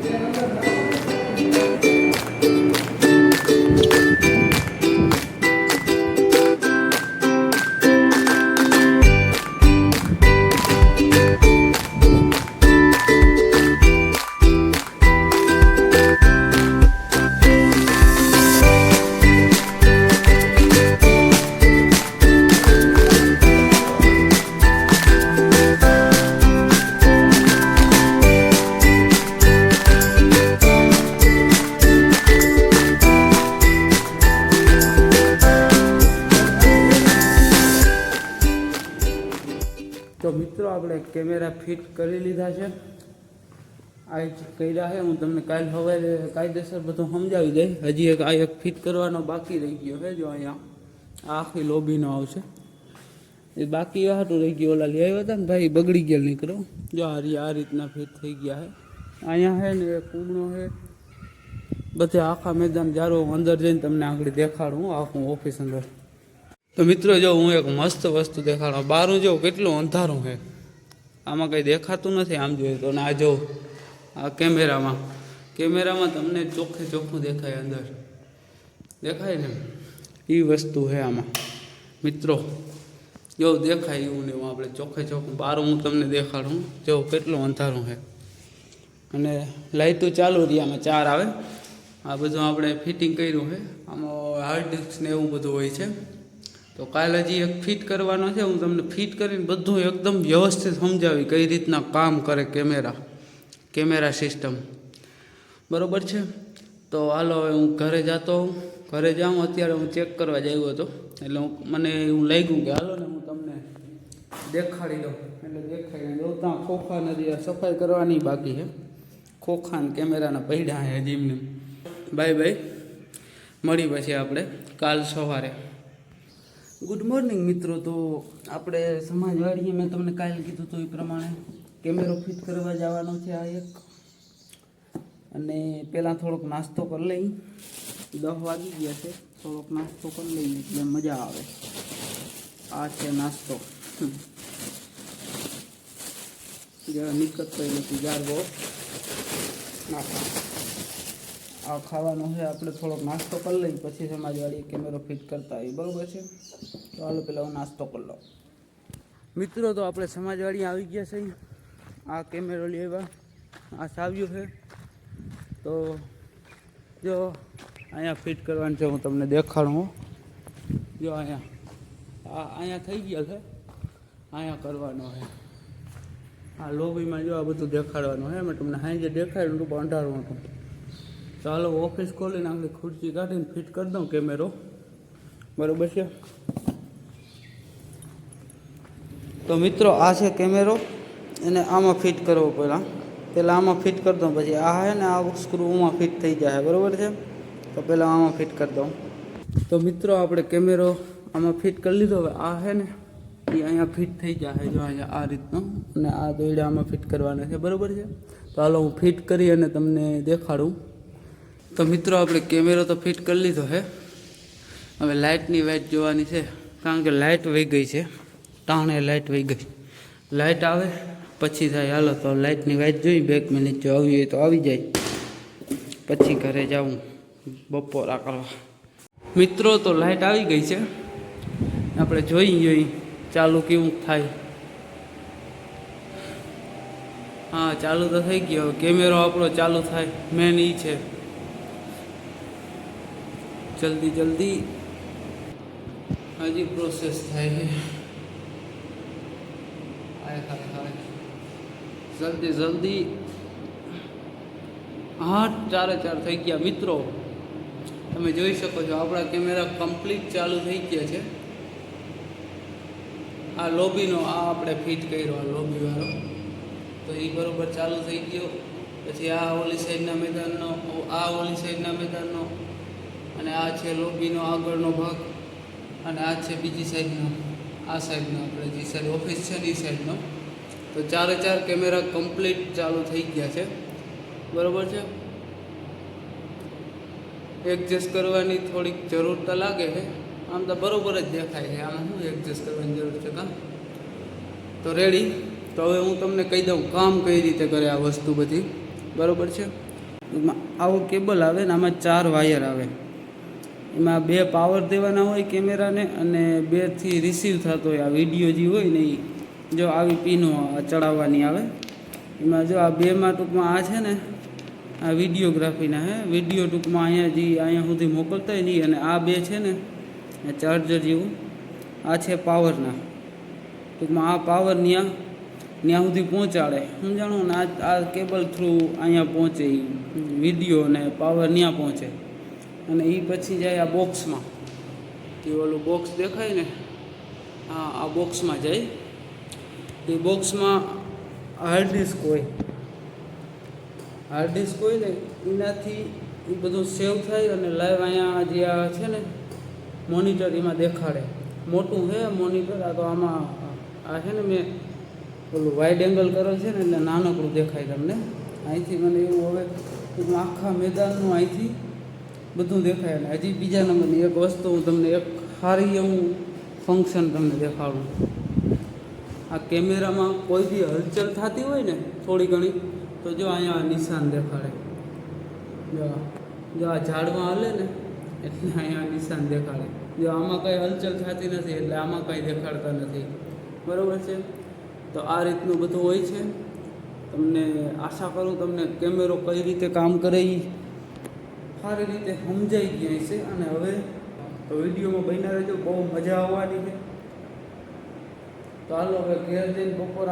Yeah. તો મિત્રો આપણે કેમેરા ફિટ કરી લીધા છે. આ જ કર્યા છે. હું તમને કાલ સવારે કાયદેસર બધું સમજાવી દઈશ. હજી એક આ એક ફિટ કરવાનો બાકી રહી ગયો છે જો અહીંયા આ આખી લોબીનો આવશે. એ બાકી હાટું રહી ગયું. ઓલા લઈ આવ્યા હતા ને ભાઈ, બગડી ગયા નીકળો. જો આ આ રીતના ફિટ થઈ ગયા છે. અહીંયા છે ને એ કૂમણો છે. બધે આખા મેદાન જારો અંદર જઈને તમને આગળ દેખાડું આખું ઓફિસ અંદર. તો મિત્રો, જો હું એક મસ્ત વસ્તુ દેખાડો. બારું જો કેટલું અંધારું છે. આમાં કંઈ દેખાતું નથી આમ જોઈએ તો. ને જો, આ કેમેરામાં. કેમેરામાં તમને ચોખ્ખે ચોખ્ખું દેખાય અંદર. દેખાય ને? એ વસ્તુ છે આમાં. મિત્રો, જો દેખાય એવું ને આપણે ચોખ્ખે ચોખ્ખું બારું હું તમને દેખાડું. જો કેટલું અંધારું છે. અને લાઇટો ચાલુ રહી, આમાં ચાર આવે. આ બધું આપણે ફિટિંગ કર્યું છે. આમાં હાર્ડ ડિસ્ક ને એવું બધું હોય છે. તો કાલે હજી એક ફિટ કરવાનો છે, હું તમને ફિટ કરીને બધું એકદમ વ્યવસ્થિત સમજાવી કઈ રીતના કામ કરે કેમેરા કેમેરા સિસ્ટમ બરોબર છે? તો હાલો, હવે હું ઘરે જતો ઘરે જાઉં, અત્યારે હું ચેક કરવા જ હતો. એટલે હું મને એવું લાગ્યું કે હાલો ને હું તમને દેખાડી દઉં. એટલે દેખાડી દઉં ત્યાં ખોખા નદી સફાઈ કરવાની બાકી છે. ખોખા ને કેમેરાના પૈડા છે જીમને. Bye bye. મળી પછી આપણે કાલ સવારે. ગુડ મોર્નિંગ મિત્રો. તો આપણે સમાજવાડીએ મેં તમને કાલે કીધું હતું એ પ્રમાણે કેમેરો ફિટ કરવા જવાનો છે આ એક. અને પહેલાં થોડોક નાસ્તો કરી લઈ. દસ વાગી ગયા છે. થોડોક નાસ્તો કરી લઈએ એટલે મજા આવે. આ છે નાસ્તો. જરા નીકળતો નથી જારવો નાખા આ ખાવાનું છે, આપણે થોડોક નાસ્તો કરી લઈએ, પછી સમાજવાળી કેમેરો ફિટ કરતા હોઈએ બરાબર છે? તો હાલો પેલા હું નાસ્તો કરી લઉં. મિત્રો, તો આપણે સમાજવાળી આવી ગયા છે આ કેમેરો લેવા આ સાવ્યું છે. તો જો, અહીંયા ફિટ કરવાનું છે, હું તમને દેખાડું જો અહીંયા. આ અહીંયા થઈ ગયા છે. અહીંયા કરવાનો છે. આ લોબીમાં જો આ બધું દેખાડવાનું છે મેં તમને સાંજે દેખાડ્યું હતું પણ અંધારું હતું. ચાલો ઓફિસ ખોલીને આપણે ખુરશી કાઢીને ફિટ કરી દઉં કેમેરો. બરોબર છે? તો મિત્રો, આ છે કેમેરો. એને આમાં ફિટ કરવો પહેલાં પહેલાં આમાં ફિટ કરી દઉં, પછી આ છે ને આ સ્ક્રૂમાં ફિટ થઈ જાય, બરાબર છે? તો પહેલાં આમાં ફિટ કરી દઉં. તો મિત્રો, આપણે કેમેરો આમાં ફિટ કરી લીધો, હવે આ છે ને, એ અહીંયા ફિટ થઈ જાય, જો અહીંયા આ રીતનો. અને આ દોયડા આમાં ફિટ કરવાના છે, બરોબર છે? તો હાલો હું ફિટ કરી અને તમને દેખાડું. તો મિત્રો, આપણે કેમેરો તો ફિટ કરી લીધો છે. હવે લાઇટની વાઇટ જોવાની છે. કારણ કે લાઇટ વહી ગઈ છે. ટાણે લાઇટ વહી ગઈ. લાઇટ આવે, પછી થાય, હાલો તો લાઇટની વાઇટ જોઈ બેક મિનિટ જો આવી હોય તો આવી જાય. પછી ઘરે જાઉં, બપોરા કરવા. મિત્રો, તો લાઇટ આવી ગઈ છે. આપણે જોઈ જોઈ, ચાલુ કેવું થાય. હા, ચાલુ તો થઈ ગયો. કેમેરો આપણો ચાલુ થાય. મેન એ છે. જલ્દી જલ્દી. હજી પ્રોસેસ થાય છે. જલ્દી જલ્દી. હા, ચારે, ચાર થઈ ગયા. મિત્રો, તમે જોઈ શકો છો, આપણા કેમેરા કમ્પ્લીટ ચાલુ થઈ ગયા છે. આ લોબીનો આ આપણે ફિટ કર્યો, આ લોબીવાળો. તો એ બરાબર ચાલુ થઈ ગયો. પછી આ ઓલી સાઈડના મેદાનનો, આ ઓલી સાઈડના મેદાનનો અને આ છે લોબીનો આગળનો ભાગ, અને આ છે બીજી સાઈડનો, આ સાઈડનો આપણે જે સાઈડ ઓફિસ છે ને એ સાઈડનો. તો ચારે ચાર કેમેરા કમ્પ્લીટ ચાલુ થઈ ગયા છે. બરોબર છે? એડજસ્ટ કરવાની થોડીક જરૂર તો લાગે છે. આમ તો બરોબર જ દેખાય છે. આમાં શું એડજસ્ટ કરવાની જરૂર છે કામ તો રેડી? તો હવે હું તમને કહી દઉં કામ કઈ રીતે કરે આ વસ્તુ બધી. બરાબર છે? આવો કેબલ આવે ને આમાં ચાર વાયર આવે. એમાં બે પાવર દેવાના હોય કેમેરાને અને બેથી રિસીવ થતો હોય. આ વીડિયો જે હોય ને એ જો આવી પીનો ચડાવવાની આવે. એમાં જો આ બેમાં ટૂંકમાં આ છે ને, આ વિડીયોગ્રાફીના હે. વીડિયો ટૂંકમાં અહીંયા જે અહીંયા સુધી મોકલતા હોય નહીં અને આ બે છે ને ચાર્જર જેવું, આ છે પાવરના ટૂંકમાં આ પાવર ત્યાં ત્યાં સુધી પહોંચાડે. સમજાણું ને આ આ કેબલ થ્રુ અહીંયા પહોંચે વીડિયો અને પાવર ત્યાં પહોંચે. અને એ પછી જાય આ બોક્સમાં તે ઓલું બોક્સ દેખાય ને હા આ બોક્સમાં જાય. એ બોક્સમાં હાર્ડ ડિસ્ક હોય. હાર્ડ ડિસ્ક હોય ને, એનાથી એ બધું સેવ થાય અને લાઈવ અહીંયા જે આ છે ને મોનિટર એમાં દેખાડે. મોટું છે મોનિટર આ તો આમાં આ છે ને મેં ઓલું વાઇડ એંગલ કરો છે ને, એટલે નાનકડું દેખાય તમને. અહીંથી મને એવું હવે, આખા મેદાનનું અહીંથી બધું દેખાય અને હજી બીજા નંબરની એક વસ્તુ હું તમને એક સારી એવું ફંક્શન તમને દેખાડું. આ કેમેરામાં કોઈ બી હલચલ થતી હોય ને થોડી ઘણી, તો જો અહીંયા નિશાન દેખાડે. જો જો આ ઝાડમાં હલે ને, એટલે અહીંયા નિશાન દેખાડે. જો આમાં કંઈ હલચલ થતી નથી, એટલે આમાં કંઈ દેખાડતા નથી. બરાબર છે? તો આ રીતનું બધું હોય છે. તમને આશા કરું તમને કેમેરો કઈ રીતે કામ કરે એ સારી રીતે સમજાઈ ગયા છે અને હવે વિડીયોમાં બન્યા રહેજો. બહુ મજા આવવાની છે. તો હાલો, હવે ઘેર જઈને બપોર